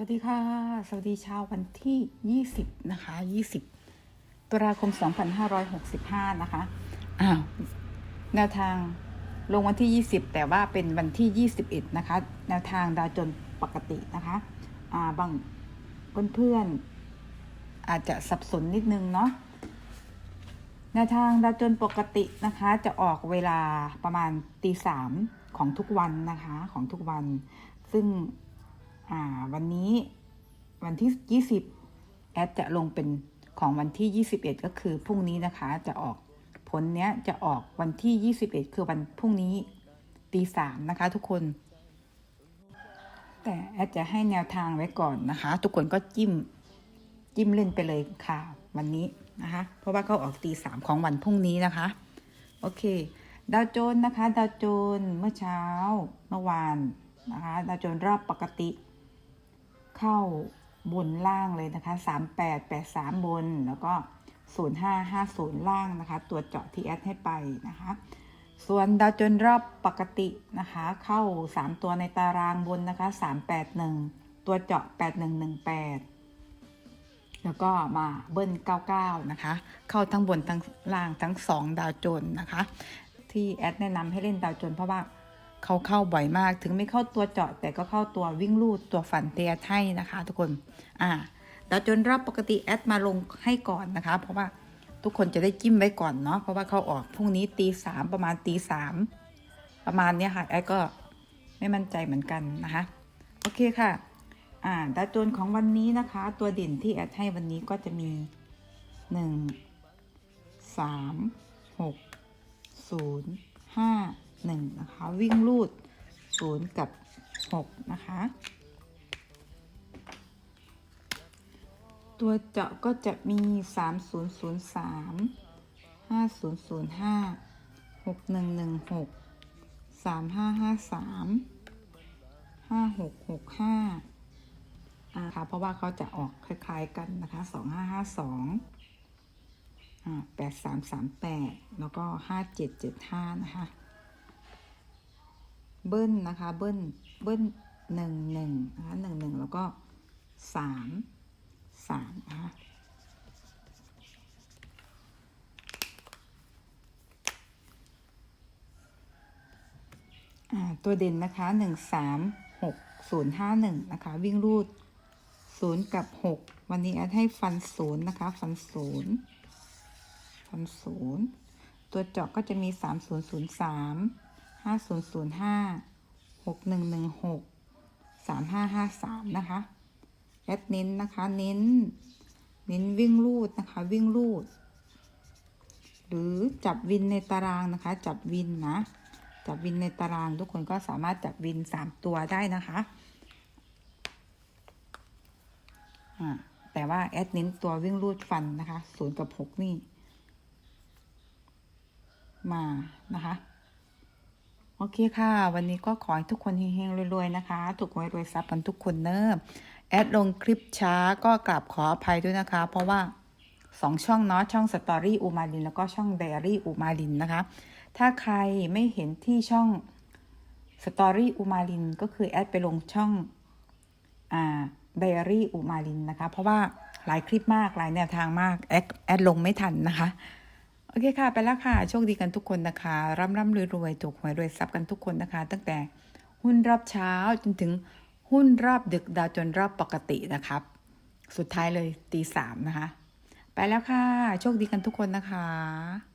วัสดีค่ะ สวัสดีเช้าวันที่ 20 นะคะ 20 ตุลาคม 2565 นะคะ อ้าว แนวทางลงวันที่ 20 แต่ว่าเป็นวันที่ 21 นะคะ แนวทางดาวจนปกตินะคะ อ่า บางเพื่อนๆ อาจจะสับสนนิดนึงเนาะ แนวทางดาวจนปกตินะคะ จะออกเวลาประมาณตีสามของทุกวันนะคะ ของทุกวัน ซึ่ง อ่าวันนี้วันที่ 20 แอดจะลงเป็นของวันที่ 21 ก็คือพรุ่งนี้นะคะจะออกผลเนี้ยจะออกวันที่ 21 คือวันพรุ่งนี้ตีสามนะคะ ทุกคน แต่แอดจะให้แนวทางไว้ก่อนนะคะ ทุกคนก็จิ้มจิ้มเล่นไปเลยค่ะ วันนี้นะคะ เพราะว่าเขาออกตีสามของวันพรุ่งนี้นะคะ โอเค ดาวโจนส์นะคะ ดาวโจนส์เมื่อเช้าเมื่อวานนะคะ ดาวโจนส์รอบปกติ เข้าบนล่างเลยนะคะ 38 83 บน แล้วก็ 0550 ล่างนะคะ ตัวเจาะที่แอดให้ไปนะคะ ส่วนดาวจนรอบปกตินะคะ เข้า 3 ตัวในตารางบนนะคะ 381 ตัวเจาะ 8118 แล้วก็มาเบิ้ล 99 นะคะ เข้าทั้งบนทั้งล่างทั้ง 2 ดาวจนนะคะ ที่แอดแนะนำให้เล่นดาวจนเพราะว่า เขาเข้าบ่อยมาก ถึงไม่เข้าตัวเจาะ แต่ก็เข้าตัววิ่งลูดตัวฝันเตียให้นะคะ ทุกคนอ่าดาวจนรอบปกติแอดมาลงให้ก่อนนะคะ เพราะว่าทุกคนจะได้จิ้มไว้ก่อนเนาะเพราะว่าเขาออกพรุ่งนี้ตีสามประมาณตีสามประมาณเนี้ยค่ะแอดก็ไม่มั่นใจเหมือนกันนะคะโอเคค่ะอ่าดาวโจนของวันนี้นะคะ ตัวเด่นที่แอดให้วันนี้ก็จะมีหนึ่งสามหกศูนย์ห้า หนึ่งนะคะ วิ่งลูดศูนย์กับหกนะคะ ตัวเจาะก็จะมีสามศูนย์ศูนย์สามห้าศูนย์ศูนย์ห้าหกหนึ่งหนึ่งหกสามห้าห้าสามห้าหกหกห้าอ่าค่ะเพราะว่าเขาจะออกคล้ายๆกันนะคะสองห้าห้าสองอ่าแปดสามสามแปดแล้วก็ห้าเจ็ดเจ็ดห้านะคะ เบิ้ลนะคะ เบิ้ลเบิ้ลหนึ่งหนึ่งนะคะหนึ่งหนึ่งแล้วก็สามสามนะคะตัวเด่นนะคะหนึ่งสามหกศูนย์ห้าหนึ่งนะคะ วิ่งรูดศูนย์กับหกวันนี้แอดให้ฟันศูนย์นะคะ ฟันศูนย์ฟันศูนย์ตัวเจาะก็จะมีสามศูนย์ศูนย์สาม ห้าศูนย์ศูนย์ห้าหกหนึ่งหนึ่งหกสามห้าห้าสามนะคะแอดเน้นนะคะ เน้น เน้นวิ่งลูดนะคะ วิ่งลูด หรือจับวินในตารางนะคะ จับวินนะ จับวินในตารางทุกคนก็สามารถจับวินสามตัวได้นะคะแต่ว่าแอดเน้นตัววิ่งลูดฟันนะคะศูนย์กับหกนี่ มานะคะ โอเคค่ะ วันนี้ก็ขอให้ทุกคนเฮงๆรวยๆนะคะ ถูกหวยรวยทรัพย์กันทุกคนเนอะแอดลงคลิปช้าก็กราบขออภัยด้วยนะคะ เพราะว่าสองช่องเนาะช่องสตอรี่อูมาลินแล้วก็ช่องไดอรี่อูมาลินนะคะ ถ้าใครไม่เห็นที่ช่องสตอรี่อูมาลินก็คือแอดไปลงช่องอ่าไดอรี่อูมาลินนะคะ เพราะว่าหลายคลิปมากหลายแนวทางมากแอดแอดลงไม่ทันนะคะ โอเคค่ะ ไปแล้วค่ะ โชคดีกันทุกคนนะคะ ร่ำร่ำรวยรวยถูกหวยรวยทรัพย์กันทุกคนนะคะ ตั้งแต่หุ้นรอบเช้าจนถึงหุ้นรอบดึกดาวจนรอบปกตินะครับ สุดท้ายเลยตีสามนะคะ ไปแล้วค่ะ โชคดีกันทุกคนนะคะ